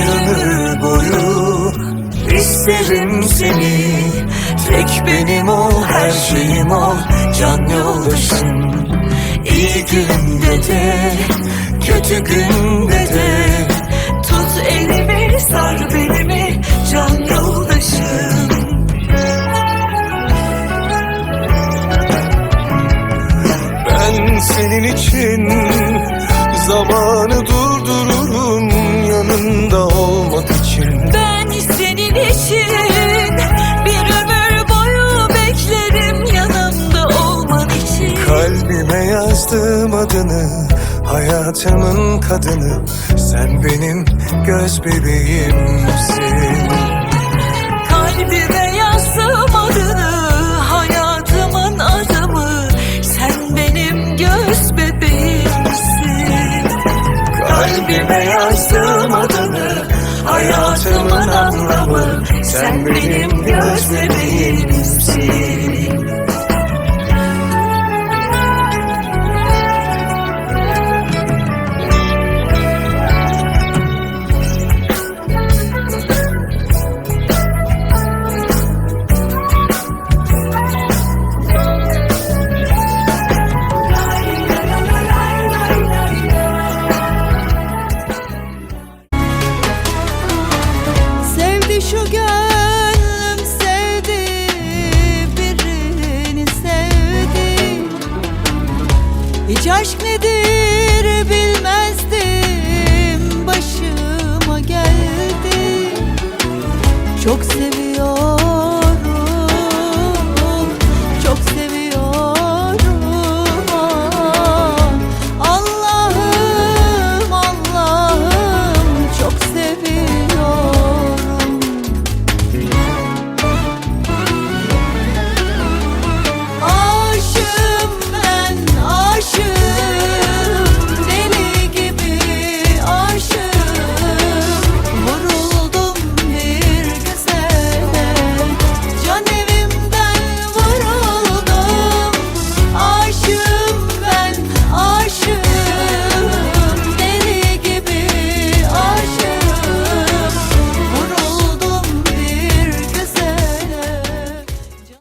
Bir ömür boyu isterim seni. Tek benim ol her şeyim ol can yoldaşım. İyi günde de kötü günde de. Tut elimi sar belimi can yoldaşım. Ben senin için zamanı durdururum Yazdım adını hayatımın kadını. Sen benim göz bebeğimsin. Kalbime yazdım adını hayatımın adımı. Sen benim göz bebeğimsin. Kalbime yazdım adını hayatımın anlamı. Sen benim göz bebeğimsin şu gönlüm sevdi birini sevdi. Hiç aşk nedir bilmezdim başıma geldi. Çok